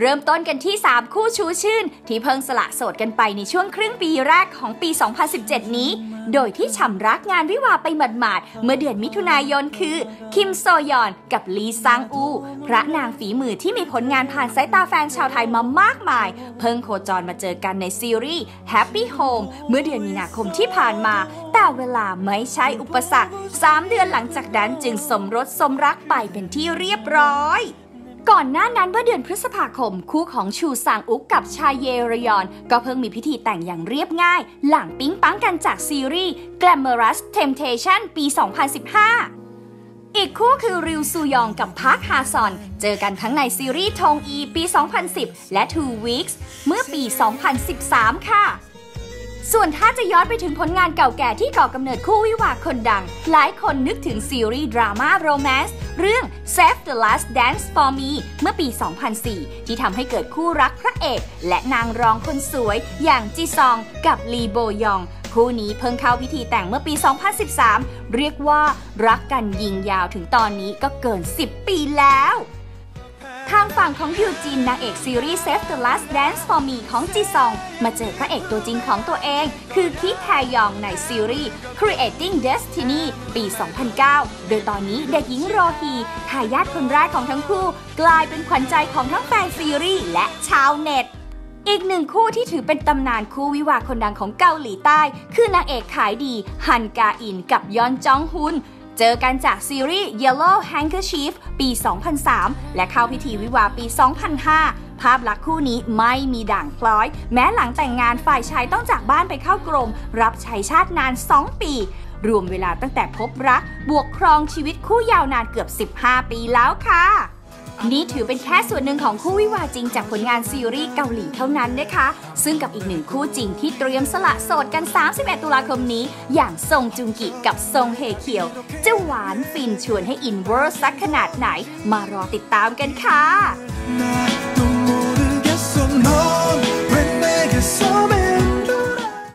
เริ่มต้นกันที่ 3 คู่ชูชื่น ที่เพิ่งสละโสดกันไปในช่วงครึ่งปีแรกของปี 2017 นี้ โดยที่ฉ่ำรักงานวิวาไปหมาดๆ เมื่อเดือนมิถุนายนคือ คิมโซยอนกับลีซังอู พระนางฝีมือที่มีผลงานผ่านสายตาแฟนชาวไทยมามากมาย เพิ่งโคจรมาเจอกันในซีรีส์ Happy Home เมื่อเดือนมีนาคมที่ผ่านมา แต่เวลาไม่ใช่อุปสรรค 3 เดือนหลังจากนั้นจึงสมรสสมรักไปเป็นที่เรียบร้อย ก่อนหน้านั้นเมื่อเดือนพฤษภาคม คู่ของชูซางอุกกับชายเยรยอน ก็เพิ่งมีพิธีแต่งอย่างเรียบง่าย หลังปิ๊งปังกันจากซีรีส์ Glamorous Temptation ปี 2015อีกคู่คือริวซูยองกับพาร์คฮาซอน เจอกันทั้งในซีรีส์ทงอีปี 2010 และ Two Weeks เมื่อปี 2013 ค่ะ ส่วนถ้าจะย้อนไปถึงผลงานเก่าแก่ที่ก่อกำเนิดคู่วิวาคนดัง หลายคนนึกถึงซีรีส์ดราม่าโรแมนต์เรื่อง Save the Last Dance for Me เมื่อปี 2004 ที่ทำให้เกิดคู่รักพระเอก และนางรองคนสวย อย่างจีซองกับลีโบยอง คู่นี้เพิ่งเข้าพิธีแต่งเมื่อปี 2013 เรียกว่ารักกันยิงยาวถึงตอนนี้ก็เกิน 10 ปีแล้ว ฝั่งของยูจินนางเอกซีรีส์ Save the Last Dance for Me ของจีซอง มาเจอพระเอกตัวจริงของตัวเอง คือคิแทยองในซีรีส์ Creating Destiny ปี 2009 โดยตอนนี้เด็กหญิงโรฮีทายาทคนแรกของทั้งคู่ กลายเป็นขวัญใจของทั้งแฟนซีรีส์และชาวเน็ตอีกหนึ่งคู่ที่ถือเป็นตำนานคู่วิวาคนดังของเกาหลีใต้ คือนางเอกขายดีฮันกาอินกับยอนจองฮุน เจอกันจากซีรีส์ Yellow Handkerchief ปี 2003 และเข้าพิธีวิวาห์ปี 2005 ภาพลักษณ์คู่นี้ไม่มีด่างพล้อย แม้หลังแต่งงานฝ่ายชายต้องจากบ้านไปเข้ากรม รับใช้ชาตินาน 2 ปี รวมเวลาตั้งแต่พบรัก บวกครองชีวิตคู่ยาวนานเกือบ 15 ปีแล้วค่ะ นี่ถือเป็นแค่ส่วนหนึ่งของคู่วิวาจริงจากผลงานซีรีส์เกาหลีเท่านั้นนะคะ ซึ่งกับอีกหนึ่งคู่จริงที่เตรียมสละโสดกัน 31 ตุลาคมนี้ อย่างซงจุงกิกับซงเฮเคียว จะหวานฟินชวนให้อินเวอร์สักขนาดไหน มารอติดตามกันค่ะ